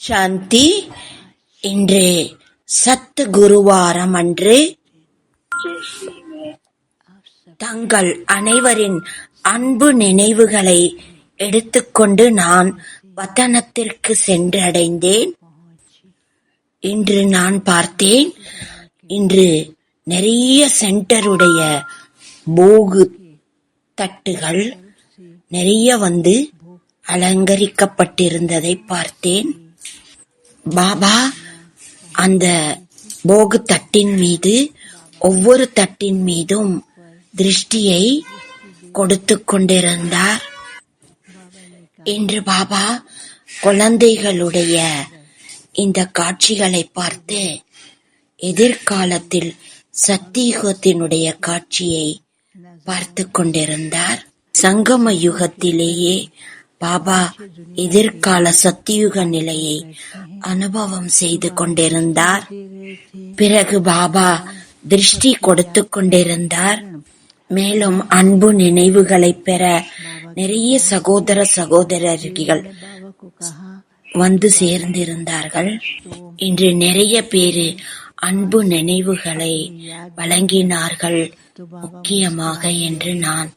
சாந்தி. இன்று சத்து குருவாரம் அன்று தங்கள் அனைவரின் அன்பு நினைவுகளை எடுத்துக்கொண்டு நான் வத்தனத்திற்கு சென்றடைந்தேன். இன்று நான் பார்த்தேன் இன்று நிறைய சென்டருடைய போகு தட்டுகள் நிறைய வந்து அலங்கரிக்கப்பட்டிருந்ததை பார்த்தேன். பாபா அந்த போகு தட்டின் மீது ஒவ்வொரு தட்டின் மீதும் திருஷ்டியை கொடுத்து கொண்டிருந்தார். இன்று பாபா குழந்தைகளுடைய இந்த காட்சிகளை பார்த்து எதிர்காலத்தில் சத்தியுகத்தினுடைய காட்சியை பார்த்து கொண்டிருந்தார். சங்கம யுகத்திலேயே பாபா எதிர்கால சத்தியுக நிலையை அனுபவம் செய்து கொண்டிருந்தார். பிறகு பாபா திருஷ்டி கொடுத்து கொண்டிருந்தார். மேலும் அன்பு நினைவுகளை பெற நிறைய சகோதர சகோதரர்கள் வந்து சேர்ந்திருந்தார்கள். இன்று நிறைய பேரு அன்பு நினைவுகளை வழங்கினார்கள். முக்கியமாக என்று நான்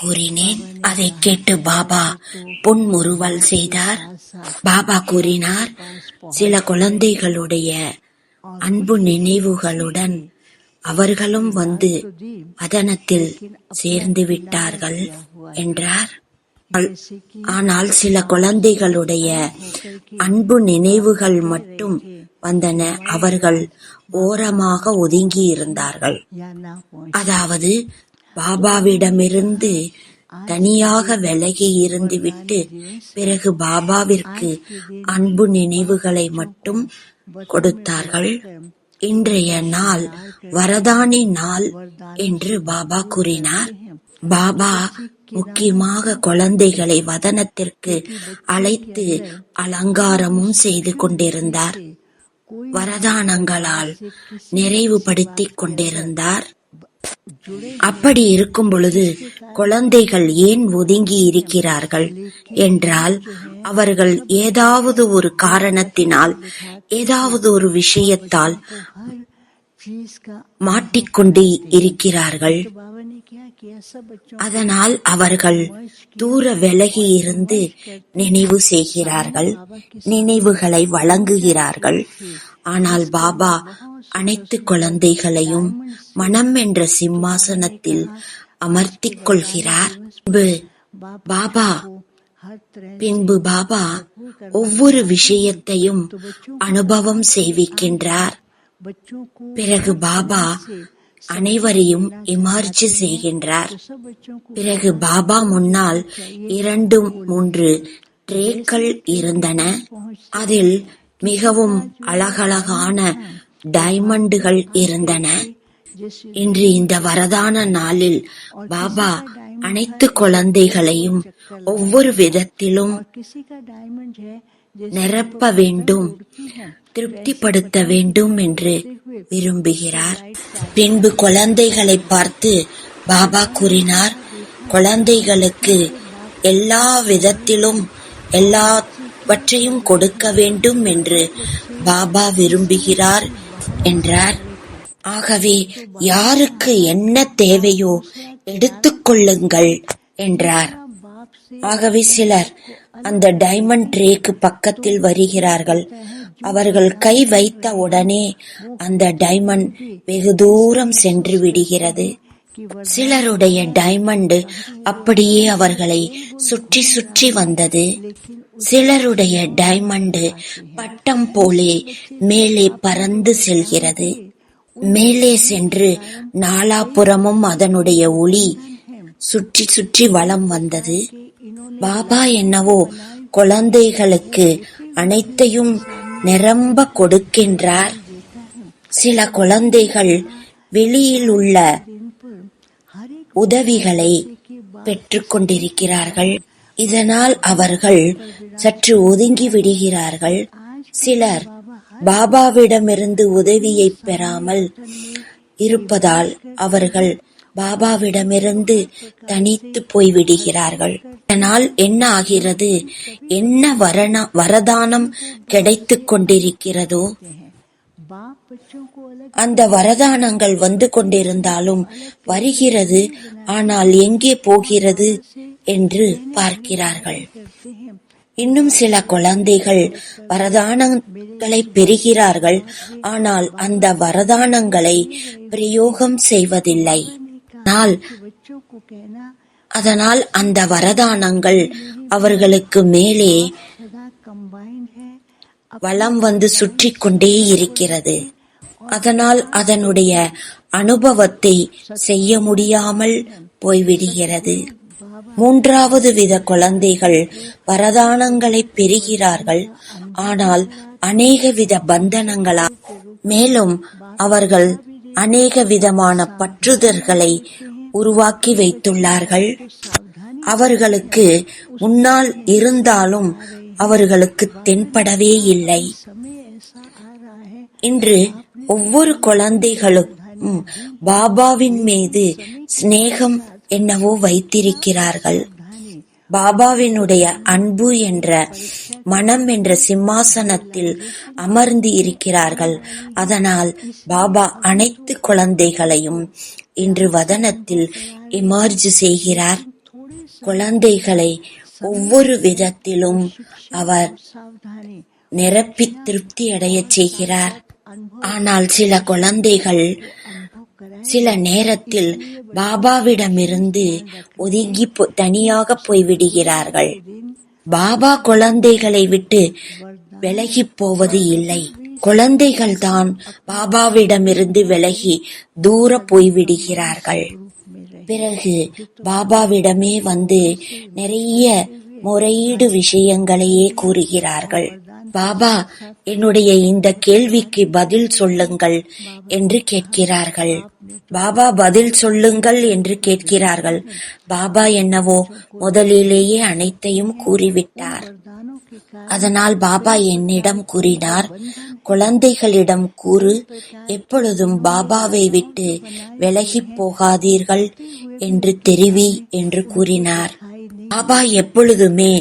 கூறினேன். அதை கேட்டு பாபா புன்முறுவல் செய்தார். பாபா கூறினார் சில குழந்தைகளுடைய அன்பு நினைவுகளுடன் அவர்களும் வந்து வதனத்தில் சேர்ந்து விட்டார்கள் என்றார். ஆனால் சில குழந்தைகளுடைய அன்பு நினைவுகள் மட்டும் வந்தன. அவர்கள் ஓரமாக ஒதுங்கி இருந்தார்கள் அதாவது பாபாவிடமிருந்து தனியாக விலகி இருந்துவிட்டு பிறகு பாபாவிற்கு அன்பு நினைவுகளை மட்டும் கொடுத்தார்கள். இன்றைய நாள் வரதானி நாள் என்று பாபா கூறினார். பாபா முக்கியமாக குழந்தைகளை வதனத்திற்கு அழைத்து அலங்காரமும் செய்து கொண்டிருந்தார். வரதானங்களால் நிறைவுபடுத்திக் கொண்டிருந்தார். அப்படி இருக்கும் பொழுது குழந்தைகள் ஏன் ஒதுங்கி இருக்கிறார்கள் என்றால் அவர்கள் ஏதாவது ஒரு காரணத்தினால் ஏதாவது ஒரு விஷயத்தால் மாட்டிக்கொண்டு இருக்கிறார்கள். அதனால் அவர்கள் தூர விலகி இருந்து நினைவு செய்கிறார்கள் நினைவுகளை வழங்குகிறார்கள். ஆனால் பாபா அனைத்து குழந்தைகளையும் மனம் என்ற சிம்மாசனத்தில் அமர்த்திக் கொள்கிறார். பாபா பின்பு பாபா ஒவ்வொரு விஷயத்தையும் அனுபவம் செய்விக்கின்றார் பிறகு பாபா அனைவரையும் இமார்ஜி செய்கின்றார். பிறகு பாபா முன்னால் இரண்டு மூன்று ட்ரேக்கள் இருந்தன. அதில் மிகவும் அழகழகான டைமண்டுகள் இருந்தன. இன்று இந்த வரதான நாளில் பாபா அனைத்து குழந்தைகளையும் ஒவ்வொரு விதத்திலும் நிரப்ப வேண்டும் திருப்திப்படுத்த வேண்டும் என்று விரும்புகிறார். பின்பு குழந்தைகளை பார்த்து பாபா கூறினார் குழந்தைகளுக்கு எல்லா விதத்திலும் எல்லாவற்றையும் கொடுக்க வேண்டும் என்று பாபா விரும்புகிறார் என்றார். ஆகவே யாருக்கு என்ன தேவையோ எடுத்துக்கொள்ளுங்கள் என்றார். ஆகவே சிலர் அந்த டைமண்ட் ட்ரேக்கு பக்கத்தில் வருகிறார்கள். அவர்கள் கை வைத்த உடனே அந்த டைமண்ட் வெகு தூரம் சென்று விடுகிறது. சிலருடைய டைமண்ட் அப்படியே அவர்களை சுற்றி சுற்றி வந்தது. சிலருடைய டைமண்ட் பட்டம் போலே மேலே பறந்து செல்கிறது. மேலே சென்று நாலாபுறமும் அதனுடைய ஒளி சுற்றி சுற்றி வலம் வந்தது. பாபா என்னவோ குழந்தைகளுக்கு அனைத்தையும் நிரம்ப கொடுக்கின்றார். சில குழந்தைகள் வெளியில் உள்ள உதவிகளை பெற்றுக்கொண்டிருக்கிறார்கள் இதனால் அவர்கள் சற்று ஒதுங்கி விடுகிறார்கள். சிலர் பாபாவிடமிருந்து உதவியை பெறாமல் இருப்பதால் அவர்கள் பாபாவிடமிருந்து தனித்து போய்விடுகிறார்கள். அதனால் என்ன ஆகிறது? என்ன வரணா வரதானம் கிடைத்து கொண்டிருக்கிறதோ? அந்த வரதானங்கள் வந்து கொண்டிருந்தாலும் வருகிறது ஆனால் எங்கே போகிறது என்று பார்க்கிறார்கள். இன்னும் சில குழந்தைகள் வரதானங்களை பெறுகிறார்கள் ஆனால் அந்த வரதானங்களை பிரயோகம் செய்வதில்லை. ஆனால் அதனால் அந்த வரதானங்கள் அவர்களுக்கு மேலே வளம் வந்து சுற்றி கொண்டே இருக்கிறது. அதனால் அதனுடைய அனுபவத்தை செய்ய முடியாமல் போய்விடுகிறது. மூன்றாவது வித குழந்தைகள் வரதானங்களை பெறுகிறார்கள். ஆனால் அநேக வித பந்தனங்களால் மேலும் அவர்கள் அநேக விதமான பற்றுதர்களை உருவாக்கி வைத்துள்ளார்கள். அவர்களுக்கு முன்னால் இருந்தாலும் அவர்களுக்கு தென்படவே இல்லை. இன்று ஒவ்வொரு குழந்தைகளும் பாபாவின் மீது சிநேகம் என்னவோ வைத்திருக்கிறார்கள். பாபாவினுடைய அன்பு என்ற மனம் என்ற சிம்மாசனத்தில் அமர்ந்து இருக்கிறார்கள். அதனால் பாபா அனைத்து குழந்தைகளையும் இன்று வதனத்தில் எமர்ஜ் செய்கிறார். குழந்தைகளை ஒவ்வொரு விதத்திலும் அவர் நிரப்பி திருப்தி அடைய செய்கிறார். ஆனால் சில குழந்தைகள் சில நேரத்தில் பாபாவிடமிருந்து ஒதுங்கி போ- தனியாக போய்விடுகிறார்கள். பாபா குழந்தைகளை விட்டு விலகிப் போவது இல்லை. குழந்தைகள் தான் பாபாவிடமிருந்து விலகி தூர போய்விடுகிறார்கள். பிறகு பாபாவிடமே வந்து நிறைய முறையீடு விஷயங்களையே கூறுகிறார்கள். பாபா என்னுடைய இந்த கேள்விக்கு பதில் சொல்லுங்கள் என்று கேட்கிறார்கள். பாபா பதில் சொல்லுங்கள் என்று கேட்கிறார்கள். பாபா என்னவோ முதலிலேயே அனைத்தையும் கூறிவிட்டார். அதனால் பாபா என்னிடம் கூறினார் குழந்தைகளிடம் கூறு எப்பொழுதும் பாபாவை விட்டு விலகி போகாதீர்கள் என்று தெரிவி என்று கூறினார். பாபா எப்பொழுதுமே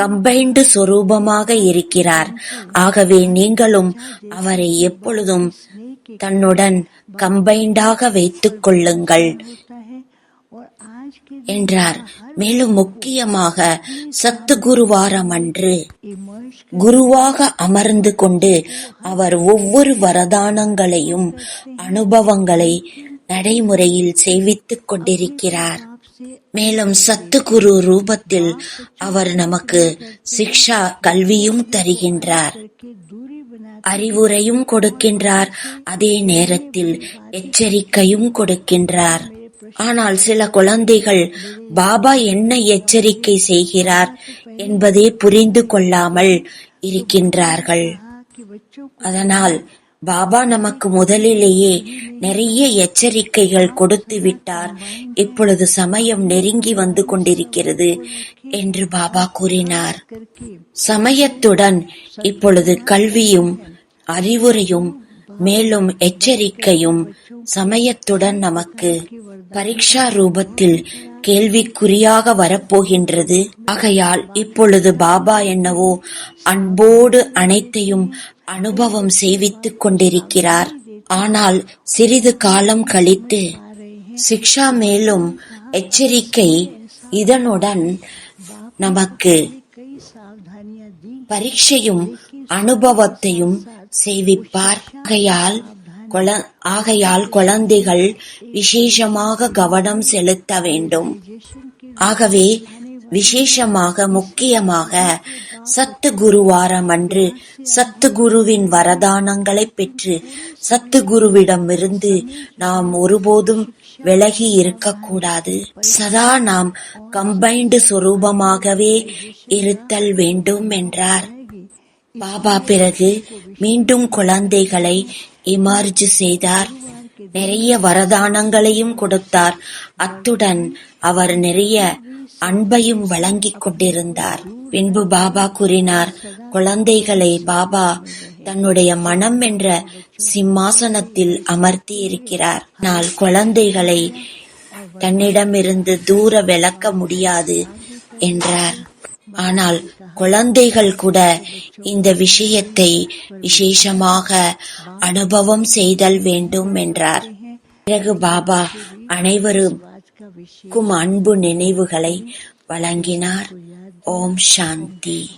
கம்பைண்டு சொரூபமாக இருக்கிறார். ஆகவே நீங்களும் அவரை எப்பொழுதும் தன்னுடன் கம்பைண்டாக வைத்துக் கொள்ளுங்கள் என்றார். மேலும் முக்கியமாக சத்து குருவாரம் அன்று குருவாக அமர்ந்து கொண்டு அவர் ஒவ்வொரு வரதானங்களையும் அனுபவங்களை நடைமுறையில் செய்வித்துக் கொண்டிருக்கிறார். மேலும் சத்துகுரு ரூபத்தில் அவர் நமக்கு சிக்ஷா கல்வியும் தருகின்றார். அறிவுரையும் கொடுக்கின்றார். அதே நேரத்தில் எச்சரிக்கையும் கொடுக்கின்றார். ஆனால் சில குழந்தைகள் பாபா என்ன எச்சரிக்கை செய்கிறார்? என்பதே புரிந்து கொள்ளாமல் இருக்கின்றார்கள். அதனால் பாபா நமக்கு முதலிலேயே நிறைய எச்சரிக்கைகள் கொடுத்து விட்டார். இப்பொழுது சமயம் நெருங்கி வந்து கொண்டிருக்கிறது என்று பாபா கூறினார். சமயத்துடன் இப்பொழுது கல்வியும் அறிவுரையும் மேலும் எச்சரிக்கையும் சமயத்துடன் நமக்கு பரீட்சா ரூபத்தில் கேள்விக்குறியாக வரப்போகின்றது. ஆகையால் இப்பொழுது பாபா என்னவோ அன்போடு அனைத்தையும் அனுபவம் செய்வித்துக் கொண்டிருக்கிறார். ஆனால் சிறிது காலம் கழித்து சிக்ஷா மேலும் எச்சரிக்கை இதனுடன் நமக்கு பரீட்சையும் அனுபவத்தையும் செய்விப்பார் ஆகையால் ஆகையால் குழந்தைகள் விசேஷமாக கவனம் செலுத்த வேண்டும். ஆகவே விசேஷமாக முக்கியமாக சத்து குருவாரம் அன்று சத்து குருவின் வரதானங்களை பெற்று சத்து குருவிடமிருந்து நாம் ஒருபோதும் விலகி இருக்கக்கூடாது. சதா நாம் கம்பைண்டு சொரூபமாகவே இருத்தல் வேண்டும் என்றார். பாபா பிறகு மீண்டும் குழந்தைகளை இமார்ஜ் செய்தார். நிறைய வரதானங்களையும் கொடுத்தார். அத்துடன் அவர் நிறைய அன்பையும் வழங்கிக் கொண்டிருந்தார். பின்பு பாபா கூறினார் குழந்தைகளை பாபா தன்னுடைய மனம் என்ற சிம்மாசனத்தில் அமர்த்தி இருக்கிறார் ஆனால் குழந்தைகளை தன்னிடமிருந்து தூர விளக்க முடியாது என்றார். ஆனால் குழந்தைகள் கூட இந்த விஷயத்தை விசேஷமாக அனுபவம் செய்தல் வேண்டும் என்றார். பிறகு பாபா அனைவரும் அன்பு நினைவுகளை வழங்கினார். ஓம் சாந்தி.